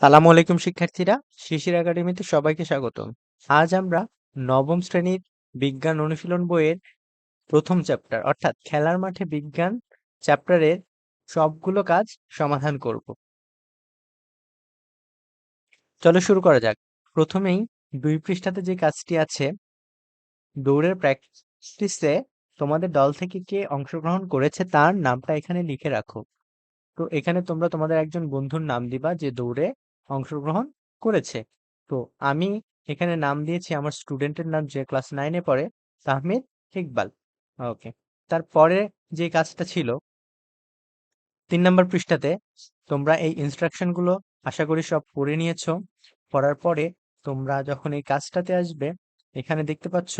সালামু আলাইকুম, শিক্ষার্থীরা। শিশির একাডেমিতে সবাইকে স্বাগতম। আজ আমরা নবম শ্রেণির বিজ্ঞান অনুশীলন বইয়ের প্রথম চ্যাপ্টার, অর্থাৎ খেলার মাঠে বিজ্ঞান চ্যাপ্টারের সবগুলো কাজ সমাধান করব। চলো শুরু করা যাক। প্রথমেই দুই পৃষ্ঠাতে যে কাজটি আছে, দৌড়ের প্র্যাকটিসে তোমাদের দল থেকে কে অংশগ্রহণ করেছে তার নামটা এখানে লিখে রাখো। তো এখানে তোমরা তোমাদের একজন বন্ধুর নাম দিবা যে দৌড়ে অংশগ্রহণ করেছে। তো আমি এখানে নাম দিয়েছি আমার স্টুডেন্টের নাম যে ক্লাস নাইনে পড়ে, তাহমিদ ইকবাল। ওকে তারপরে যে কাজটা ছিল, তিন নম্বর পৃষ্ঠাতে, তোমরা এই ইনস্ট্রাকশনগুলো আশা করি সব পড়ে নিয়েছ। পড়ার পরে তোমরা যখন এই কাজটাতে আসবে, এখানে দেখতে পাচ্ছ,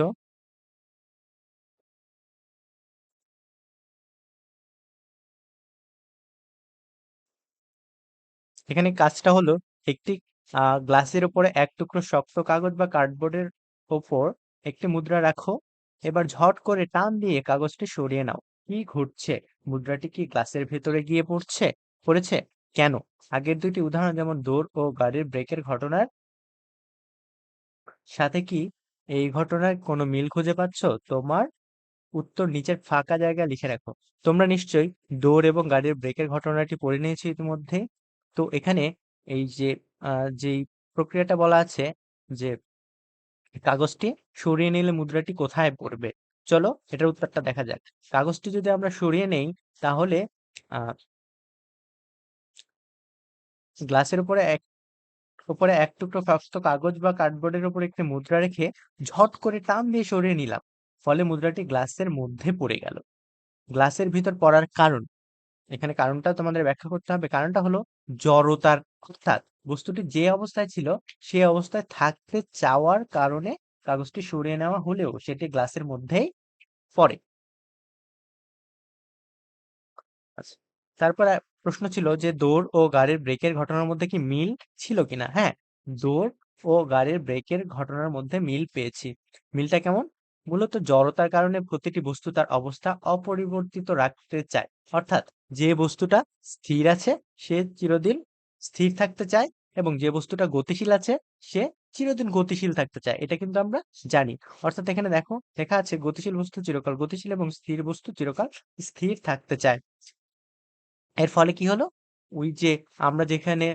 এখানে কাজটা হলো একটি আহ গ্লাসের উপরে এক টুকরো শক্ত কাগজ বা কার্ডবোর্ডের ওপর একটি মুদ্রা রাখো। এবার ঝট করে টান দিয়ে কাগজটি সরিয়ে নাও। কি ঘটছে? মুদ্রাটি কি গ্লাসের ভেতরে গিয়ে পড়ছে? পড়েছে? কেন? আগের দুইটি উদাহরণ যেমন দৌড় ও গাড়ির ব্রেকের ঘটনার সাথে কি এই ঘটনার কোনো মিল খুঁজে পাচ্ছ? তোমার উত্তর নিচের ফাঁকা জায়গায় লিখে রাখো। তোমরা নিশ্চয়ই দৌড় এবং গাড়ির ব্রেকের ঘটনাটি পড়ে নিয়েছো ইতিমধ্যে। তো এখানে এই যে যেই প্রক্রিয়াটা বলা আছে যে, কাগজটি সরিয়ে নিলে মুদ্রাটি কোথায় পড়বে? চলো এটার উত্তরটা দেখা যাক। কাগজটি যদি আমরা সরিয়ে নেই, তাহলে গ্লাসের উপরে এক উপরে এক টুকরো শক্ত কাগজ বা কার্ডবোর্ডের উপর একটি মুদ্রা রেখে ঝট করে টান দিয়ে সরিয়ে নিলাম। ফলে মুদ্রাটি গ্লাসের মধ্যে পড়ে গেল। গ্লাসের ভিতর পড়ার কারণ। এখানে কারণটা তোমাদের ব্যাখ্যা করতে হবে। কারণটা হলো জড়তার অর্থাৎ বস্তুটি যে অবস্থায় ছিল, সে অবস্থায় থাকতে চাওয়ার কারণে কাগজটি সরিয়ে নেওয়া হলেও সেটি গ্লাসের মধ্যেই পড়ে। আচ্ছা তারপর প্রশ্ন ছিল যে দৌড় ও গাড়ির ব্রেকের ঘটনার মধ্যে কি মিল ছিল কিনা? হ্যাঁ দৌড় ও গাড়ির ব্রেকের ঘটনার মধ্যে মিল পেয়েছি। মিলটা কেমন? মূলত জড়তার কারণে প্রতিটি বস্তু তার অবস্থা অপরিবর্তিত রাখতে চায়। অর্থাৎ যে বস্তুটা স্থির আছে, সে চিরদিন স্থির থাকতে চায় এবং যে বস্তুটা গতিশীল আছে, সে চিরদিন গতিশীল থাকতে চায়। এটা কিন্তু আমরা জানি। অর্থাৎ এখানে দেখো, লেখা আছে গতিশীল বস্তু চিরকাল গতিশীল এবং স্থির বস্তু চিরকাল স্থির থাকতে চায়। এর ফলে কি হলো? ওই যে আমরা যেখানে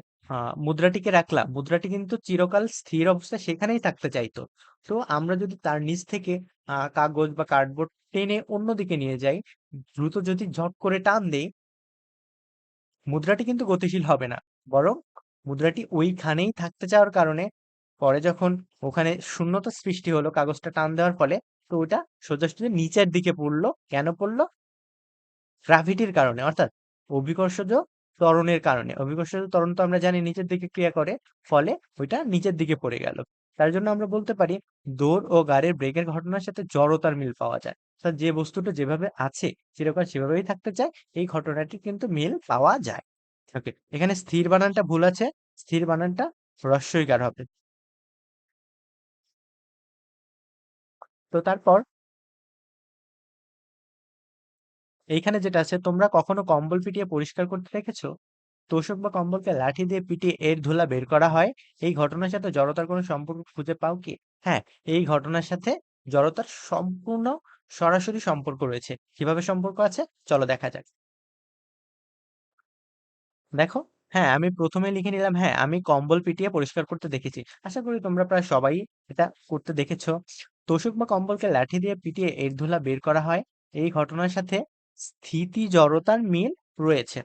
মুদ্রাটিকে রাখলাম, মুদ্রাটি কিন্তু চিরকাল স্থির অবস্থায় সেখানেই থাকতে চাইতো। তো আমরা যদি তার নিচ থেকে কাগজ বা কার্ডবোর্ড টেনে অন্যদিকে নিয়ে যাই, দ্রুত যদি ঝট করে টান দেই মুদ্রাটি কিন্তু গতিশীল হবে না। বরং মুদ্রাটি ওইখানেই থাকতে চাওয়ার কারণে পরে যখন ওখানে শূন্যতা সৃষ্টি হলো, কাগজটা টান দেওয়ার ফলে, তো ওটা সোজাসুজি নিচের দিকে পড়ল। কেন পড়ল? গ্রাভিটির কারণে, অর্থাৎ অভিকর্ষজ ত্বরণের কারণে। অভিকর্ষজ ত্বরণ তো আমরা জানি নিচের দিকে ক্রিয়া করে, ফলে ওইটা নিচের দিকে পড়ে গেল। তার জন্য আমরা বলতে পারি দৌড় ও গাড়ির ব্রেকের ঘটনার সাথে জড়তার মিল পাওয়া যায়। অর্থাৎ যে বস্তুটা যেভাবে আছে চিরকাল সেভাবেই থাকতে চায়, এই ঘটনাটি কিন্তু মিল পাওয়া যায়। ওকে, এখানে স্থির বানানটা ভুল আছে। স্থির বানানটা হ্রস্বইকার হবে। তো তারপর এইখানে যেটা আছে, তোমরা কখনো কম্বল পিটিয়ে পরিষ্কার করতে দেখেছ? তোশক বা কম্বলকে লাঠি দিয়ে পিটিয়ে এর ধুলা বের করা হয়। এই ঘটনার সাথে জড়তার কোনো সম্পর্ক খুঁজে পাও কি? হ্যাঁ এই ঘটনার সাথে জড়তার সম্পূর্ণ সরাসরি সম্পর্ক রয়েছে। কীভাবে সম্পর্ক আছে? চলো দেখা যাক। দেখো হ্যাঁ আমি প্রথমে লিখে নিলাম হ্যাঁ আমি কম্বল পিটিয়ে পরিষ্কার করতে দেখেছি। আশা করি তোমরা প্রায় সবাই এটা করতে দেখেছ। তোষক বা কম্বলকে লাঠি দিয়ে পিটিয়ে এর ধুলা বের করা হয়। এই ঘটনার সাথে স্থিতি জড়তার মিল রয়েছে।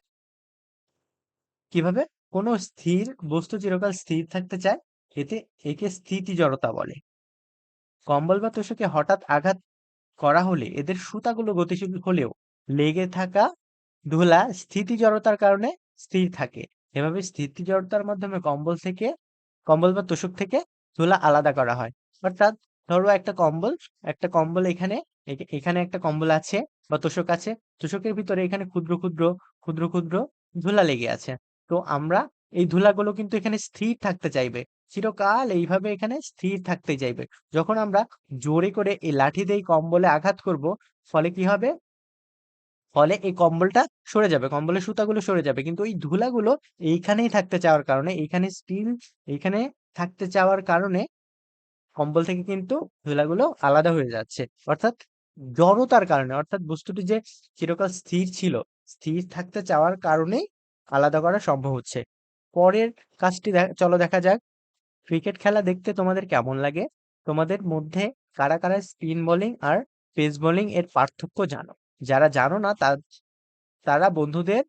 কীভাবে? কোনো স্থির বস্তু চিরকাল স্থির থাকতে চায়, এতে একে স্থিতি জড়তা বলে। কম্বল বা তোষকে হঠাৎ আঘাত করা হলে এদের সুতাগুলো গতিশীল হলেও লেগে থাকা ধুলা স্থিতি জড়তার কারণে স্থির থাকে। এভাবে স্থিতি জড়তার মাধ্যমে কম্বল থেকে, কম্বল বা তোষক থেকে ধুলা আলাদা করা হয়। অর্থাৎ ধরো একটা কম্বল একটা কম্বল এখানে এখানে একটা কম্বল আছে বা তোষক আছে, তোষকের ভিতরে এখানে ক্ষুদ্র ক্ষুদ্র ক্ষুদ্র ক্ষুদ্র ধুলা লেগে আছে। তো আমরা এই ধুলাগুলো কিন্তু এখানে স্থির থাকতে চাইবে। চিরকাল এইভাবে এখানে স্থির থাকতে চাইবে। যখন আমরা জোরে করে এই লাঠি দিয়ে কম্বলে আঘাত করব, ফলে কি হবে? ফলে এই কম্বলটা সরে যাবে, কম্বলের সুতাগুলো সরে যাবে। কিন্তু ওই ধুলাগুলো এইখানেই থাকতে চাওয়ার কারণে, এইখানে স্টিল, এইখানে থাকতে চাওয়ার কারণে কম্বল থেকে কিন্তু ধুলাগুলো আলাদা হয়ে যাচ্ছে। অর্থাৎ জড়তার কারণে, অর্থাৎ বস্তুটি যে চিরকাল স্থির ছিল, স্থির থাকতে চাওয়ার কারণেই আলাদা করা সম্ভব হচ্ছে। পরের কাজটি চলো দেখা যাক। ক্রিকেট খেলা দেখতে তোমাদের কেমন লাগে? তোমাদের মধ্যে কারা কারা স্পিন বোলিং আর পেস বোলিং এর পার্থক্য জানো? যারা জানো না তারা বন্ধুদের,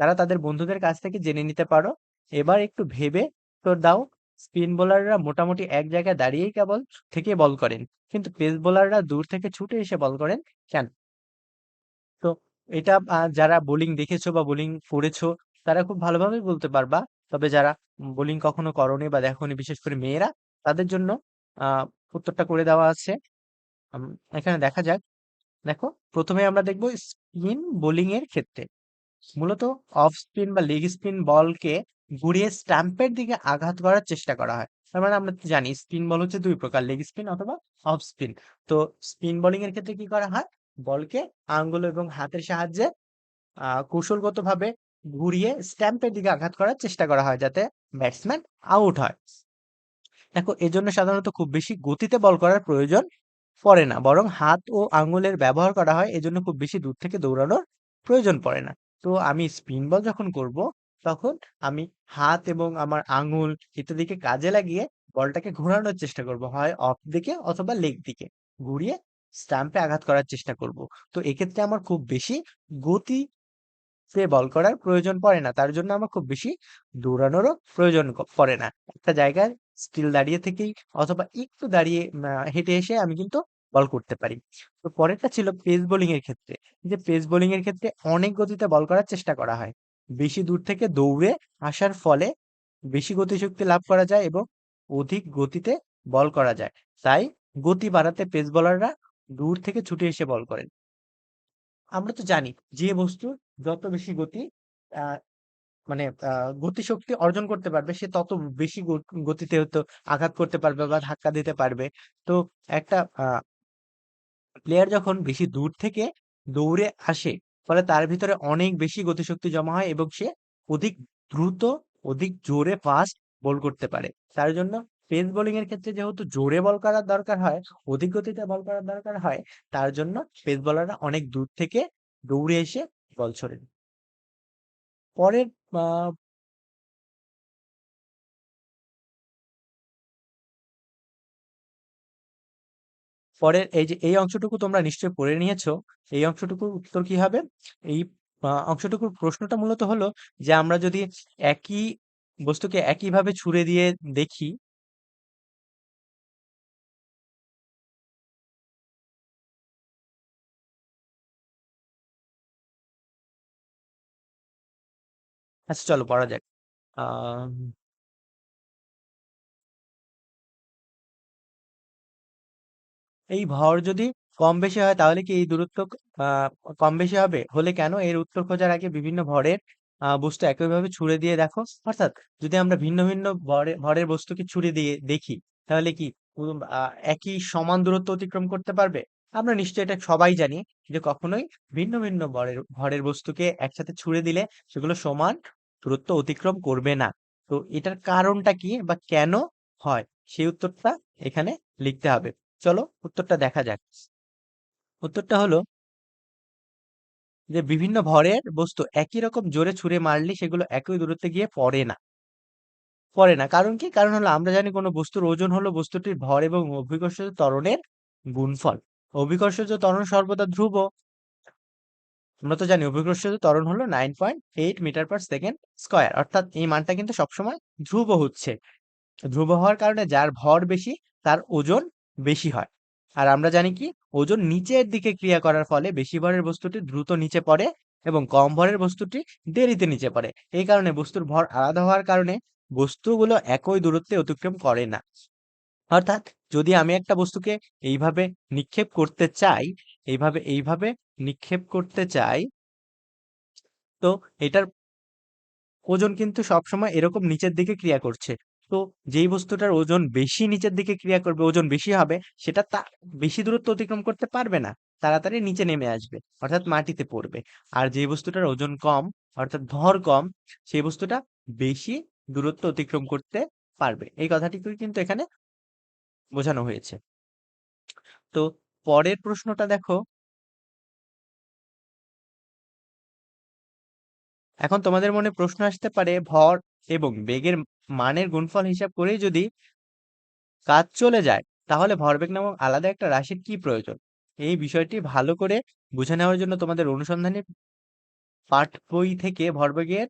তারা তাদের বন্ধুদের কাছ থেকে জেনে নিতে পারো। এবার একটু ভেবে তো দাও। স্পিন বোলাররা মোটামুটি এক জায়গায় দাঁড়িয়েই কেবল থেকে বল করেন। কিন্তু পেস বোলাররা দূর থেকে ছুটে এসে বল করেন কেন? তো এটা যারা বোলিং দেখেছ বা বোলিং করেছ তারা খুব ভালোভাবেই বলতে পারবা। তবে যারা বোলিং কখনো করনি বা দেখোনি, বিশেষ করে মেয়েরা, তাদের জন্য উত্তরটা করে দেওয়া আছে। এখানে দেখা যাক। দেখো, প্রথমে আমরা দেখব স্পিন বোলিং এর ক্ষেত্রে। মূলত অফ স্পিন বা লেগ স্পিন বলকে ঘুরিয়ে স্ট্যাম্পের দিকে আঘাত করার চেষ্টা করা হয়। তার মানে আমরা জানি স্পিন বল হচ্ছে দুই প্রকার লেগ স্পিন অথবা অফ স্পিন তো স্পিন বোলিং এর ক্ষেত্রে কি করা হয়? বলকে আঙ্গুল এবং হাতের সাহায্যে আহ কৌশলগতভাবে ঘুরিয়ে স্ট্যাম্পের দিকে আঘাত করার চেষ্টা করা হয় যাতে ব্যাটসম্যান আউট হয়। দেখো, এজন্য সাধারণত খুব বেশি গতিতে বল করার প্রয়োজন পড়ে না, বরং হাত ও আঙ্গুলের ব্যবহার করা হয়, এজন্য খুব বেশি দূর থেকে দৌড়ানোর প্রয়োজন পড়ে না। তো আমি স্পিন বল যখন করব, তখন আমি হাত এবং আমার আঙুল ইত্যাদিকে কাজে লাগিয়ে বলটাকে ঘোরানোর চেষ্টা করব, হয় অফ দিকে অথবা লেগ দিকে, ঘুরিয়ে স্ট্যাম্পে আঘাত করার চেষ্টা করব। তো এক্ষেত্রে আমার খুব বেশি গতি সে বল করার প্রয়োজন পড়ে না। তার জন্য আমার খুব বেশি দৌড়ানোরও প্রয়োজন পড়ে না। একটা জায়গায় স্টিল দাঁড়িয়ে থেকেই অথবা একটু দাঁড়িয়ে হেঁটে এসে আমি কিন্তু বল করতে পারি। তো পরেরটা ছিল পেস বোলিং এর ক্ষেত্রে। যে পেস বোলিং এর ক্ষেত্রে অনেক গতিতে বল করার চেষ্টা করা হয়। বেশি দূর থেকে দৌড়ে আসার ফলে বেশি গতিশক্তি লাভ করা যায় এবং অধিক গতিতে বল করা যায়। তাই গতি বাড়াতে পেস বলাররা দূর থেকে ছুটে এসে বল করেন। আমরা তো জানি যে বস্তু যত বেশি গতি মানে গতিশক্তি অর্জন করতে পারবে, সে তত বেশি গতিতে হয়তো আঘাত করতে পারবে বা ধাক্কা দিতে পারবে। তো একটা প্লেয়ার যখন বেশি দূর থেকে দৌড়ে আসে, ফলে তার ভিতরে অনেক বেশি গতিশক্তি জমা হয় এবং সে অধিক দ্রুত, অধিক জোরে ফাস্ট বল করতে পারে। তার জন্য পেস বোলিং এর ক্ষেত্রে যেহেতু জোরে বল করার দরকার হয়, অধিক গতিতে বল করার দরকার হয়, তার জন্য পেস বলাররা অনেক দূর থেকে দৌড়ে এসে বল ছোড়েন। পরের পরের এই যে, এই অংশটুকু তোমরা নিশ্চয়ই পড়ে নিয়েছো, এই অংশটুকুর উত্তর কি হবে? এই অংশটুকুর প্রশ্নটা মূলত হলো যে, আমরা যদি একই বস্তুকে একইভাবে ছুড়ে দিয়ে দেখি আচ্ছা চলো পড়া যাক। এই ভর যদি কম বেশি হয় তাহলে কি এই দূরত্ব কম বেশি হবে? হলে কেন? এর উত্তর খোঁজার আগে বিভিন্ন ভরের বস্তু একইভাবে ছুড়ে দিয়ে দেখো। অর্থাৎ যদি আমরা ভিন্ন ভিন্ন ভরে, ভরের বস্তুকে ছুড়ে দিয়ে দেখি, তাহলে কি একই সমান দূরত্ব অতিক্রম করতে পারবে? আমরা নিশ্চয়ই এটা সবাই জানি যে কখনোই ভিন্ন ভিন্ন ভরের ভরের বস্তুকে একসাথে ছুড়ে দিলে সেগুলো সমান দূরত্ব অতিক্রম করবে না। তো এটার কারণটা কি বা কেন হয়? সেই উত্তরটা এখানে লিখতে হবে। চলো উত্তরটা দেখা যাক। উত্তরটা হলো যে বিভিন্ন ভরের বস্তু একই রকম জোরে ছুঁড়ে মারলে সেগুলো একই দূরত্বে গিয়ে পড়ে না। পড়ে না। কারণ কি? কারণ হলো আমরা জানি কোনো বস্তুর ওজন হলো বস্তুটির ভর এবং অভিকর্ষজ ত্বরণের গুণফল। অভিকর্ষজ ত্বরণ সর্বদা ধ্রুব। আমরা তো জানি অভিকর্ষজ ত্বরণ হলো nine point eight metre per second square অর্থাৎ এই মানটা কিন্তু সবসময় ধ্রুব হচ্ছে। ধ্রুব হওয়ার কারণে যার ভর বেশি, তার ওজন বেশি হয়। আর আমরা জানি কি, ওজন নিচের দিকে ক্রিয়া করার ফলে বেশি ভরের বস্তুটি দ্রুত নিচে পড়ে এবং কম ভরের বস্তুটি দেরিতে নিচে পড়ে। এই কারণে বস্তুর ভর আলাদা হওয়ার কারণে বস্তুগুলো একই দূরত্বে অতিক্রম করে না। অর্থাৎ যদি আমি একটা বস্তুকে এইভাবে নিক্ষেপ করতে চাই, এইভাবে এইভাবে নিক্ষেপ করতে চাই, তো এটার ওজন কিন্তু সবসময় এরকম নিচের দিকে ক্রিয়া করছে। তো যেই বস্তুটার ওজন বেশি নিচের দিকে ক্রিয়া করবে, ওজন বেশি হবে, সেটা তা বেশি দূরত্ব অতিক্রম করতে পারবে না, তাড়াতাড়ি নিচে নেমে আসবে, অর্থাৎ মাটিতে পড়বে। আর যে বস্তুটার ওজন কম, অর্থাৎ ভর কম, সেই বস্তুটা বেশি দূরত্ব অতিক্রম করতে পারবে। এই কথাটিকে কিন্তু এখানে বোঝানো হয়েছে। তো পরের প্রশ্নটা দেখো এখন তোমাদের মনে প্রশ্ন আসতে পারে, ভর এবং বেগের মানের গুণফল হিসাব করেই যদি কাজ চলে যায়, তাহলে ভরবেগ নামক আলাদা একটা রাশির কি প্রয়োজন? এই বিষয়টি ভালো করে বুঝে নেওয়ার জন্য তোমাদের অনুসন্ধানী পাঠ বই থেকে ভরবেগের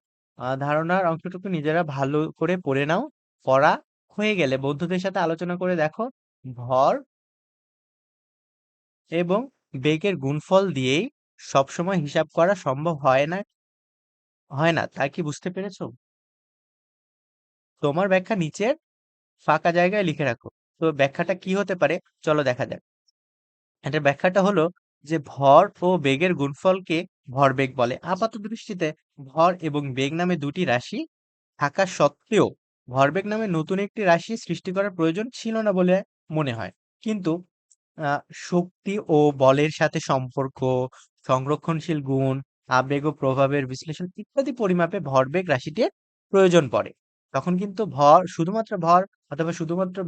ধারণার অংশটুকু নিজেরা ভালো করে পড়ে নাও। পড়া হয়ে গেলে বন্ধুদের সাথে আলোচনা করে দেখো। ভর এবং বেগের গুণফল দিয়েই সবসময় হিসাব করা সম্ভব হয় না। হয় না তা কি বুঝতে পেরেছ? তোমার ব্যাখ্যা নিচের ফাঁকা জায়গায় লিখে রাখো। তো ব্যাখ্যাটা কি হতে পারে? চলো দেখা যাক। এটার ব্যাখ্যাটা হলো যে ভর ও বেগের গুণফলকে ভরবেগ বলে। আপাত দৃষ্টিতে ভর এবং বেগ নামে দুটি রাশি থাকা সত্ত্বেও ভরবেগ নামে নতুন একটি রাশি সৃষ্টি করার প্রয়োজন ছিল না বলে মনে হয়। কিন্তু শক্তি ও বলের সাথে সম্পর্ক, সংরক্ষণশীল গুণ আবেগ ও প্রভাবের বিশ্লেষণ ইত্যাদি পরিমাপে ভরবেগ রাশিটির প্রয়োজন পড়ে। তখন কিন্তু ভর, শুধুমাত্র ভর অথবা শুধুমাত্র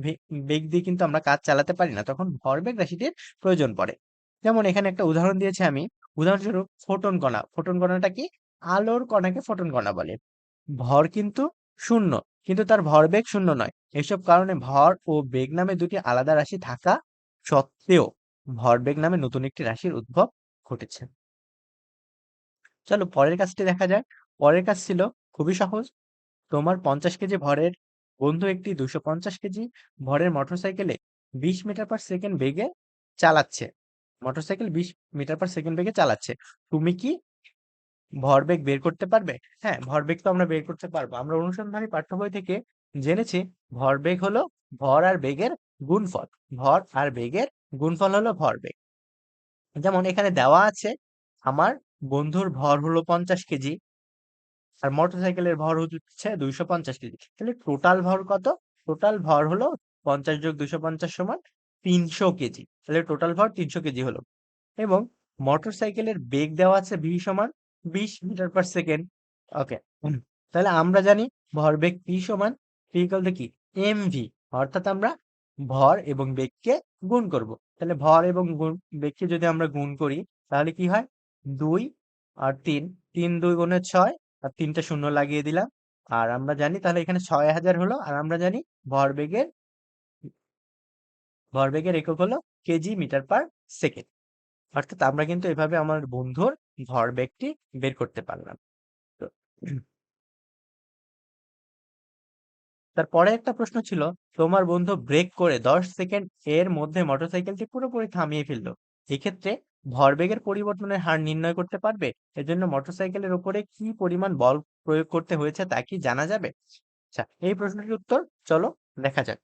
বেগ দিয়ে কিন্তু আমরা কাজ চালাতে পারি না, তখন ভরবেগ রাশিটির প্রয়োজন পড়ে। যেমন এখানে একটা উদাহরণ দিয়েছি আমি। উদাহরণস্বরূপ ফোটন কণা। ফোটন কণাটা কি? আলোর কণাকে ফোটন কণা বলে। ভর কিন্তু শূন্য, কিন্তু তার ভরবেগ শূন্য নয়। এসব কারণে ভর ও বেগ নামে দুটি আলাদা রাশি থাকা সত্ত্বেও ভরবেগ নামে নতুন একটি রাশির উদ্ভব ঘটেছে। চলো পরের কাজটি দেখা যাক। পরের কাজ ছিল খুবই সহজ। তোমার পঞ্চাশ কেজি ভরের বন্ধু একটি দুশো পঞ্চাশ কেজি ভরের মোটরসাইকেলে বিশ মিটার পার সেকেন্ড বেগে চালাচ্ছে। মোটরসাইকেল বিশ মিটার পার সেকেন্ড বেগে চালাচ্ছে। তুমি কি ভরবেগ বের করতে পারবে? হ্যাঁ ভরবেগ তো আমরা বের করতে পারব। আমরা অনুসন্ধানী পাঠ্য বই থেকে জেনেছি ভরবেগ হলো ভর আর বেগের গুণফল। ভর আর বেগের গুণফল হলো ভরবেগ যেমন এখানে দেওয়া আছে, আমার বন্ধুর ভর হলো পঞ্চাশ কেজি আর মোটরসাইকেলের ভর হচ্ছে দুইশো পঞ্চাশ কেজি। তাহলে টোটাল ভর কত? টোটাল ভর হলো পঞ্চাশ যোগ দুইশো পঞ্চাশ সমান তিনশো কেজি। তাহলে টোটাল ভর তিনশো কেজি হলো। এবং মোটরসাইকেলের বেগ দেওয়া আছে ভি সমান বিশ মিটার পার সেকেন্ড ওকে তাহলে আমরা জানি ভরবেগ পি সমান পি কি? এম ভি অর্থাৎ আমরা ভর এবং বেগকে গুণ করব। তাহলে ভর এবং গুণ, বেগকে যদি আমরা গুণ করি, তাহলে কি হয়? দুই আর তিন। তিন দুই গুণে ছয়, আর তিনটা শূন্য লাগিয়ে দিলাম। আর আমরা জানি তাহলে এখানে ছয় হাজার হলো, আর আমরা জানি ভরবেগের ভরবেগের একক হলো কেজি মিটার পার সেকেন্ড। অর্থাৎ আমরা কিন্তু এভাবে আমার বন্ধুর ভরবেগটি বের করতে পারলাম। তো তারপরে একটা প্রশ্ন ছিল, তোমার বন্ধু ব্রেক করে দশ সেকেন্ড এর মধ্যে মোটরসাইকেলটি পুরোপুরি থামিয়ে ফেলল। এক্ষেত্রে ভরবেগের পরিবর্তনের হার নির্ণয় করতে পারবে? এজন্য মোটরসাইকেলের উপরে কি পরিমাণ বল প্রয়োগ করতে হয়েছে তা কি জানা যাবে? আচ্ছা এই প্রশ্নটির উত্তর চলো দেখা যাক।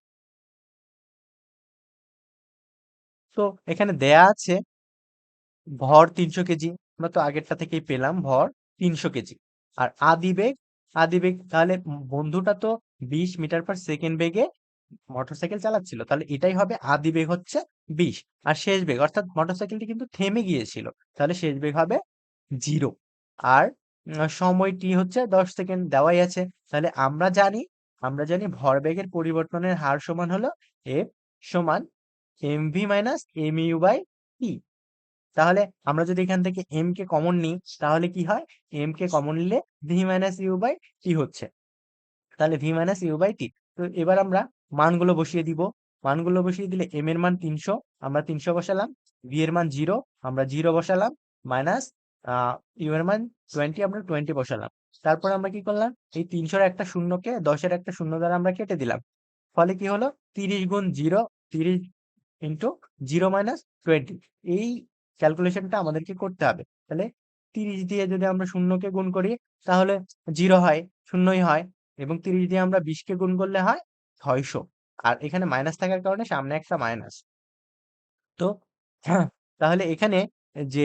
তো এখানে দেয়া আছে, ভর তিনশো কেজি, আমরা তো আগেরটা থেকেই পেলাম, ভর তিনশো কেজি। আর আদিবেগ আদিবেগ তাহলে বন্ধুটা তো বিশ মিটার পার সেকেন্ড বেগে মোটরসাইকেল চালাচ্ছিল, তাহলে এটাই হবে আদি বেগ হচ্ছে বিশ। আর শেষ বেগ, অর্থাৎ মোটরসাইকেলটি কিন্তু থেমে গিয়েছিল, তাহলে শেষ বেগ হবে জিরো। আর সময়টি হচ্ছে দশ সেকেন্ড দেওয়াই আছে, তাহলে আমরা জানি আমরা জানি ভরবেগের পরিবর্তনের হার সমান হলো এফ সমান M V minus M U by T তাহলে আমরা যদি এখান থেকে এম কে কমন নিই, তাহলে কি হয়? এম কে কমন নিলে V minus U by T হচ্ছে। তাহলে V minus U by T. তো এবার আমরা মানগুলো বসিয়ে দিব। মানগুলো বসিয়ে দিলে এম এর মান তিনশো, আমরা তিনশো বসালাম। ভি এর মান জিরো, আমরা জিরো বসালাম। মাইনাস ইউ এর মান টোয়েন্টি আমরা টোয়েন্টি বসালাম। তারপর আমরা কি করলাম? এই তিনশোর একটা শূন্যকে দশের একটা শূন্য দ্বারা আমরা কেটে দিলাম। ফলে কি হলো? তিরিশ গুণ জিরো, তিরিশ ইন্টু জিরো মাইনাস টোয়েন্টি এই ক্যালকুলেশনটা আমাদেরকে করতে হবে। তাহলে তিরিশ দিয়ে যদি আমরা শূন্যকে গুণ করি, তাহলে জিরো হয়, শূন্যই হয়। এবং তিরিশ দিয়ে আমরা বিশকে গুণ করলে হয় ছয়শো। আর এখানে মাইনাস থাকার কারণে সামনে একটা মাইনাস তো তাহলে এখানে যে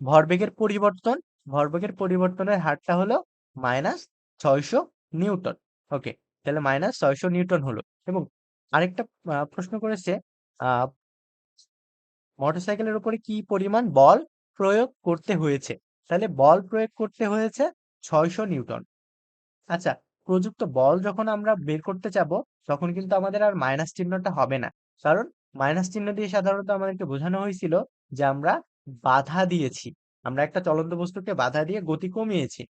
ভরবেগের পরিবর্তন, ভরবেগের পরিবর্তনের হারটা হলো মাইনাস ছয়শো নিউটন। ওকে তাহলে মাইনাস ছয়শো নিউটন হলো। এবং আরেকটা প্রশ্ন করেছে মোটরসাইকেলের উপরে কি পরিমাণ বল প্রয়োগ করতে হয়েছে? তাহলে বল প্রয়োগ করতে হয়েছে ছয়শো নিউটন। আচ্ছা প্রযুক্ত বল যখন আমরা বের করতে যাব তখন কিন্তু আমাদের আর মাইনাস চিহ্নটা হবে না। কারণ মাইনাস চিহ্ন দিয়ে সাধারণত আমাদেরকে বোঝানো হয়েছিল যে আমরা বাধা দিয়েছি। আমরা একটা চলন্ত বস্তুকে বাধা দিয়ে গতি কমিয়েছি।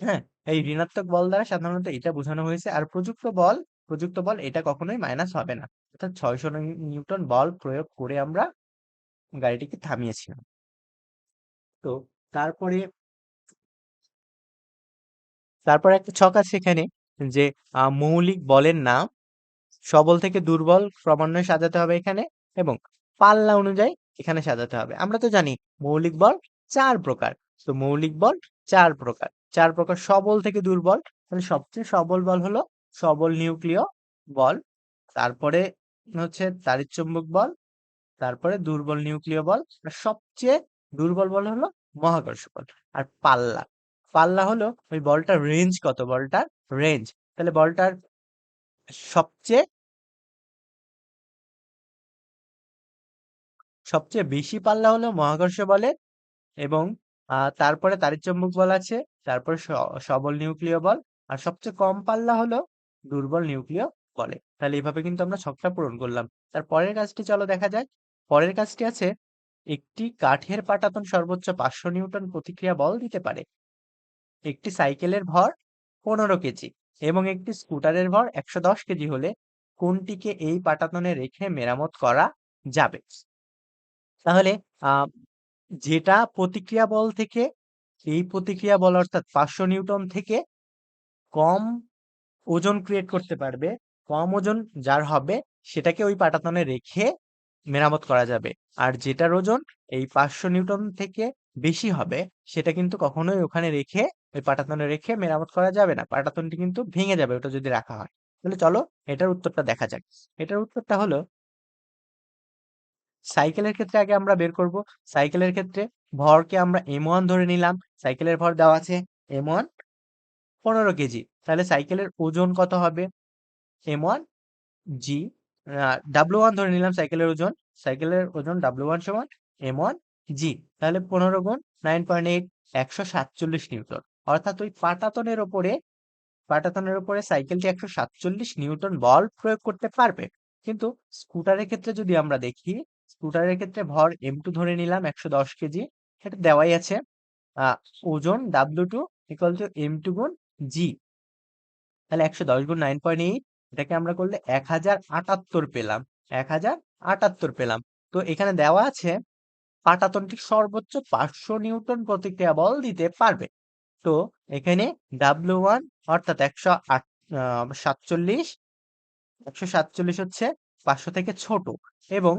হ্যাঁ এই ঋণাত্মক বল দ্বারা সাধারণত এটা বোঝানো হয়েছে। আর প্রযুক্ত বল প্রযুক্ত বল এটা কখনোই মাইনাস হবে না। অর্থাৎ ছয়শো নিউটন বল প্রয়োগ করে আমরা গাড়িটিকে থামিয়েছিলাম। তো তারপরে তারপর একটা ছক আছে এখানে যে মৌলিক বলের নাম। সবল থেকে দুর্বল ক্রমান্বয়ে সাজাতে হবে এখানে এবং পাল্লা অনুযায়ী এখানে সাজাতে হবে। আমরা তো জানি মৌলিক বল চার প্রকার। তো মৌলিক বল চার প্রকার। চার প্রকার সবল থেকে দুর্বল। তাহলে সবচেয়ে সবল বল হলো সবল নিউক্লিয় বল, তারপরে হচ্ছে তাড়িৎচুম্বক বল, তারপরে দুর্বল নিউক্লিয় বল সবচেয়ে দুর্বল বল হলো মহাকর্ষ বল, আর পাল্লা। পাল্লা হলো ওই বলটার রেঞ্জ কত? বলটার রেঞ্জ তাহলে বলটার সবচেয়ে সবচেয়ে বেশি পাল্লা হলো মহাকর্ষ বলের এবং তারপরে তাড়িৎচুম্বক বল আছে, তারপরে সবল নিউক্লিয় বল আর সবচেয়ে কম পাল্লা হলো দুর্বল নিউক্লিয় বলে। তাহলে এইভাবে কিন্তু আমরা ছকটা পূরণ করলাম। তার পরের কাজটি চলো দেখা যাক। পরের কাজটি আছে একটি কাঠের পাটাতন সর্বোচ্চ পাঁচশো নিউটন প্রতিক্রিয়া বল দিতে পারে। একটি সাইকেলের ভর পনেরো কেজি এবং একটি স্কুটারের ভর একশো দশ কেজি হলে কোনটিকে এই পাটাতনে রেখে মেরামত করা যাবে? তাহলে যেটা প্রতিক্রিয়া বল থেকে, এই প্রতিক্রিয়া বল অর্থাৎ পাঁচশো নিউটন থেকে কম ওজন ক্রিয়েট করতে পারবে, কম ওজন যার হবে, সেটাকে ওই পাটাতনে রেখে মেরামত করা যাবে। আর যেটার ওজন, এই পাঁচশো নিউটন থেকে বেশি হবে, সেটা কিন্তু কখনোই ওখানে রেখে, ওই পাটাতনে রেখে মেরামত করা যাবে না। পাটাতনটি কিন্তু ভেঙে যাবে, ওটা যদি রাখা হয়। তাহলে চলো, এটার উত্তরটা দেখা যাক। এটার উত্তরটা হলো সাইকেলের ক্ষেত্রে আগে আমরা বের করব। সাইকেলের ক্ষেত্রে ভরকে আমরা এম ওয়ান ধরে নিলাম। সাইকেলের ভর দেওয়া আছে এম ওয়ান পনেরো কেজি। তাহলে সাইকেলের ওজন কত হবে? M one G W one ধরে নিলাম সাইকেলের ওজন। সাইকেলের ওজন ডাব্লু ওয়ান সমান এম ওয়ান জি, তাহলে পনেরো গুণ নাইন পয়েন্ট এইট একশো সাতচল্লিশ নিউটন। অর্থাৎ ওই পাটাতনের ওপরে পাটাতনের ওপরে সাইকেলটি একশো সাতচল্লিশ নিউটন বল প্রয়োগ করতে পারবে। কিন্তু স্কুটারের ক্ষেত্রে যদি আমরা দেখি, স্কুটারের ক্ষেত্রে ভর এম টু ধরে নিলাম একশো দশ কেজি, সেটা দেওয়াই আছে। ওজন W two equal to M two গুণ জি তাহলে একশো দশ গুণ নাইন পয়েন্ট এইট এটাকে আমরা করলে এক হাজার আটাত্তর পেলাম। এক হাজার আটাত্তর পেলাম। তো এখানে দেওয়া আছে পাটাতনটি সর্বোচ্চ পাঁচশো নিউটন প্রতিক্রিয়া বল দিতে পারবে। তো এখানে ডাব্লিউ ওয়ান অর্থাৎ একশো আট সাতচল্লিশ, একশো সাতচল্লিশ হচ্ছে পাঁচশো থেকে ছোট এবং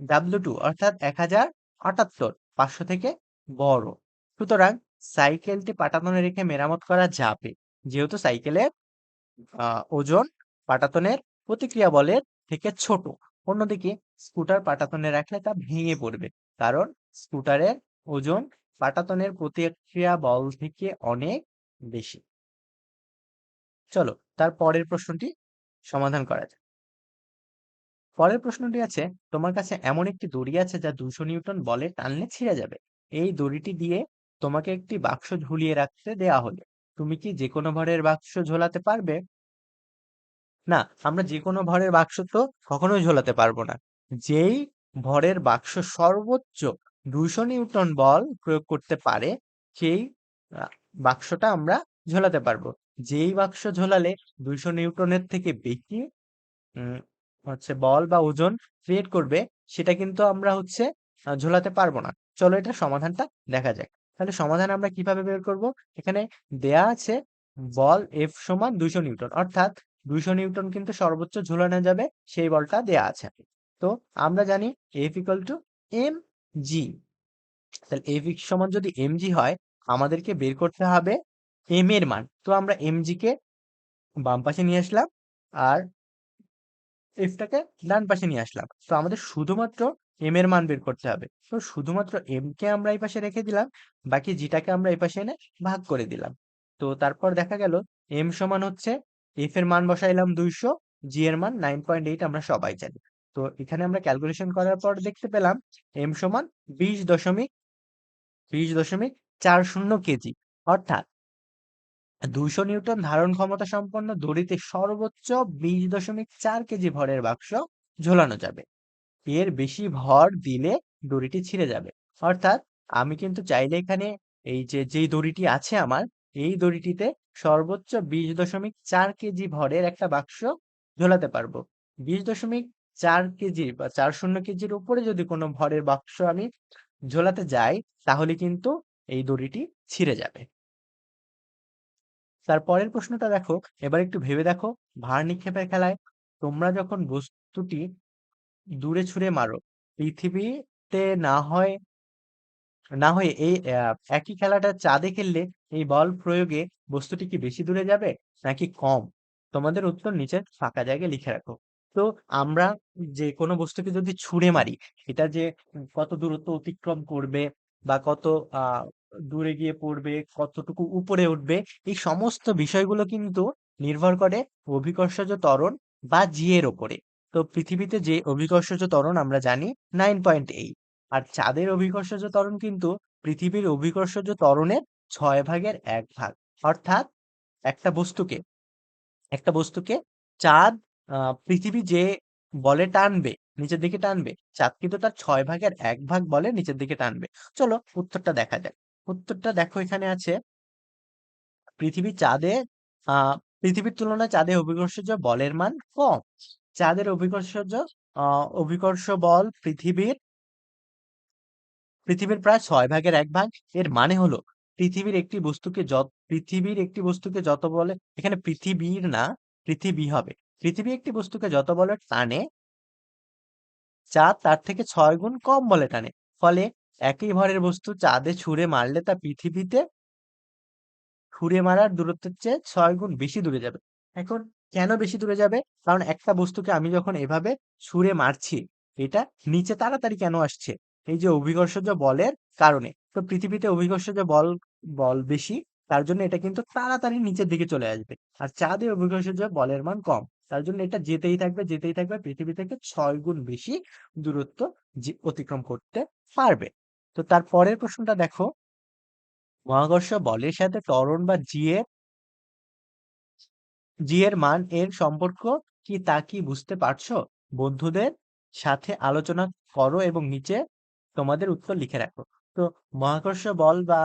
ডাব্লিউ টু অর্থাৎ এক হাজার আটাত্তর, পাঁচশো থেকে বড়। সুতরাং সাইকেলটি পাটাতনে রেখে মেরামত করা যাবে। যেহেতু সাইকেলের ওজন পাটাতনের প্রতিক্রিয়া বলের থেকে ছোট, অন্যদিকে স্কুটার পাটাতনে রাখলে তা ভেঙে পড়বে। কারণ স্কুটারের ওজন পাটাতনের প্রতিক্রিয়া বল থেকে অনেক বেশি। চলো তার পরের প্রশ্নটি সমাধান করা যাক। পরের প্রশ্নটি আছে, তোমার কাছে এমন একটি দড়ি আছে যা দুশো নিউটন বলে টানলে ছিঁড়ে যাবে। এই দড়িটি দিয়ে তোমাকে একটি বাক্স ঝুলিয়ে রাখতে দেয়া হলো। তুমি কি যে কোনো ভরের বাক্স ঝোলাতে পারবে? না, আমরা যে কোনো ভরের বাক্স তো কখনোই ঝোলাতে পারব না। যেই ভরের বাক্স সর্বোচ্চ দুশো নিউটন বল প্রয়োগ করতে পারে, সেই বাক্সটা আমরা ঝোলাতে পারব। যেই বাক্স ঝোলালে দুইশো নিউটনের থেকে বেশি হচ্ছে বল বা ওজন ক্রিয়েট করবে, সেটা কিন্তু আমরা হচ্ছে ঝোলাতে পারব না। চলো এটা সমাধানটা দেখা যাক। তাহলে সমাধান আমরা কীভাবে বের করব? এখানে দেয়া আছে বল এফ সমান দুইশো নিউটন, অর্থাৎ দুইশো নিউটন কিন্তু সর্বোচ্চ ঝোলানো যাবে, সেই বলটা দেয়া আছে। তো আমরা জানি F equal to M G তাহলে এফ সমান যদি এম জি হয়, আমাদেরকে বের করতে হবে এম এর মান। তো আমরা এম কে বাম পাশে নিয়ে আসলাম আর এফটাকে ডান পাশে নিয়ে আসলাম। তো আমাদের শুধুমাত্র এম এর মান বের করতে হবে। তো শুধুমাত্র এম কে আমরা এই পাশে রেখে দিলাম, বাকি জিটাকে আমরা এই পাশে এনে ভাগ করে দিলাম। তো তারপর দেখা গেল এম সমান হচ্ছে এফ এর মান বসাইলাম দুইশো জি এর মান নাইন পয়েন্ট এইট আমরা সবাই জানি। তো এখানে আমরা ক্যালকুলেশন করার পর দেখতে পেলাম এম সমান বিশ দশমিক বিশ দশমিক চার শূন্য কেজি। অর্থাৎ দুশো নিউটন ধারণ ক্ষমতা সম্পন্ন দড়িতে সর্বোচ্চ বিশ দশমিক চার কেজি ভরের বাক্স ঝোলানো যাবে। এর বেশি ভর দিলে দড়িটি ছিঁড়ে যাবে। অর্থাৎ আমি কিন্তু চাইলে এখানে এই যে, যেই দড়িটি আছে আমার, এই দড়িটিতে সর্বোচ্চ বিশ দশমিক চার কেজি ভরের একটা বাক্স ঝোলাতে পারব। বিশ দশমিক চার কেজি বা চার শূন্য কেজির উপরে যদি কোনো ভরের বাক্স আমি ঝোলাতে যাই, তাহলে কিন্তু এই দড়িটি ছিঁড়ে যাবে। তার পরের প্রশ্নটা দেখো, এবার একটু ভেবে দেখো, ভার নিক্ষেপের খেলায় তোমরা যখন বস্তুটি দূরে ছুঁড়ে মারো, পৃথিবীতে না হয়, না হয়ে এই একই খেলাটা চাঁদে খেললে এই বল প্রয়োগে বস্তুটি কি বেশি দূরে যাবে নাকি কম? তোমাদের উত্তর নিচে ফাঁকা জায়গায় লিখে রাখো। তো আমরা যে কোনো বস্তুকে যদি ছুঁড়ে মারি এটা যে কত দূরত্ব অতিক্রম করবে বা কত আহ দূরে গিয়ে পড়বে, কতটুকু উপরে উঠবে, এই সমস্ত বিষয়গুলো কিন্তু নির্ভর করে অভিকর্ষজ ত্বরণ বা জি এর ওপরে। তো পৃথিবীতে যে অভিকর্ষজ ত্বরণ আমরা জানি নাইন পয়েন্ট এইট। আর চাঁদের অভিকর্ষজ ত্বরণ কিন্তু পৃথিবীর অভিকর্ষজ ত্বরণের ছয় ভাগের এক ভাগ। অর্থাৎ একটা বস্তুকে একটা বস্তুকে চাঁদ পৃথিবী যে বলে টানবে, নিচের দিকে টানবে, চাঁদ কিন্তু তার ছয় ভাগের এক ভাগ বলে নিচের দিকে টানবে। চলো উত্তরটা দেখা যাক। উত্তরটা দেখো এখানে আছে, পৃথিবী চাঁদে পৃথিবীর তুলনায় চাঁদে অভিকর্ষজ বলের মান কম। চাঁদের অভিকর্ষজ অভিকর্ষ বল পৃথিবীর পৃথিবীর প্রায় ছয় ভাগের এক ভাগ। এর মানে হলো পৃথিবীর একটি বস্তুকে যত, পৃথিবীর একটি বস্তুকে যত বলে, এখানে পৃথিবীর না, পৃথিবী হবে। পৃথিবী একটি বস্তুকে যত বলে টানে চাঁদ তার থেকে ছয় গুণ কম বলে টানে। ফলে একই ভরের বস্তু চাঁদে ছুঁড়ে মারলে তা পৃথিবীতে ছুঁড়ে মারার দূরত্বের চেয়ে ছয় গুণ বেশি দূরে যাবে। এখন কেন বেশি দূরে যাবে? কারণ একটা বস্তুকে আমি যখন এভাবে ছুঁড়ে মারছি, এটা নিচে তাড়াতাড়ি কেন আসছে? এই যে অভিকর্ষজ বলের কারণে। তো পৃথিবীতে অভিকর্ষজ বল বল বেশি, তার জন্য এটা কিন্তু তাড়াতাড়ি নিচের দিকে চলে আসবে। আর চাঁদে অভিকর্ষজ বলের মান কম। তার জন্য এটা যেতেই থাকবে যেতেই থাকবে, পৃথিবী থেকে ছয় গুণ বেশি দূরত্ব অতিক্রম করতে পারবে। তো তার পরের প্রশ্নটা দেখো। মহাকর্ষ বলের সাথে ত্বরণ বা জি এর জি এর মান এর সম্পর্ক কি তা কি বুঝতে পারছ? বন্ধুদের সাথে আলোচনা করো এবং নিচে তোমাদের উত্তর লিখে রাখো। তো মহাকর্ষ বল বা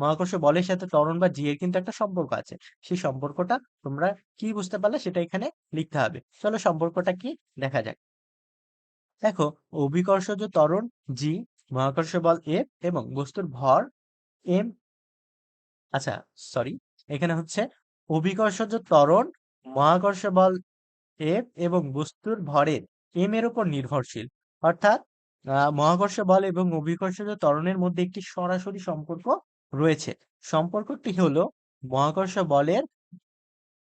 মহাকর্ষ বলের সাথে ত্বরণ বা জি এর কিন্তু একটা সম্পর্ক আছে। সেই সম্পর্কটা তোমরা কি বুঝতে পারলে সেটা এখানে লিখতে হবে। চলো সম্পর্কটা কি দেখা যাক। দেখো অভিকর্ষজ ত্বরণ জি মহাকর্ষ বল এফ এবং বস্তুর ভর এম আচ্ছা সরি এখানে হচ্ছে অভিকর্ষজ ত্বরণ, মহাকর্ষ বল এফ এবং বস্তুর ভরের এম এর উপর নির্ভরশীল। অর্থাৎ আহ, মহাকর্ষ বল এবং অভিকর্ষজ ত্বরণের মধ্যে একটি সরাসরি সম্পর্ক রয়েছে। সম্পর্কটি হলো মহাকর্ষ বলের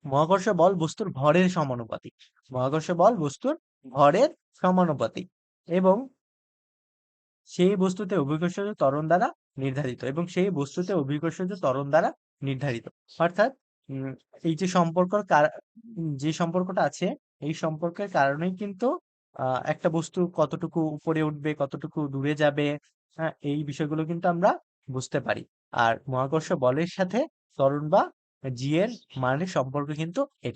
মহাকর্ষ বল বস্তুর ভরের সমানুপাতিক মহাকর্ষ বল বস্তুর ভরের সমানুপাতিক এবং সেই বস্তুতে অভিকর্ষজ ত্বরণ দ্বারা নির্ধারিত এবং সেই বস্তুতে অভিকর্ষজ ত্বরণ দ্বারা নির্ধারিত। অর্থাৎ এই যে সম্পর্ক যে সম্পর্কটা আছে এই সম্পর্কের কারণেই কিন্তু আহ, একটা বস্তু কতটুকু উপরে উঠবে কতটুকু দূরে যাবে হ্যাঁ এই বিষয়গুলো কিন্তু আমরা বুঝতে পারি। আর মহাকর্ষ বলের সাথে ত্বরণ বা জি এর মানের সম্পর্ক কিন্তু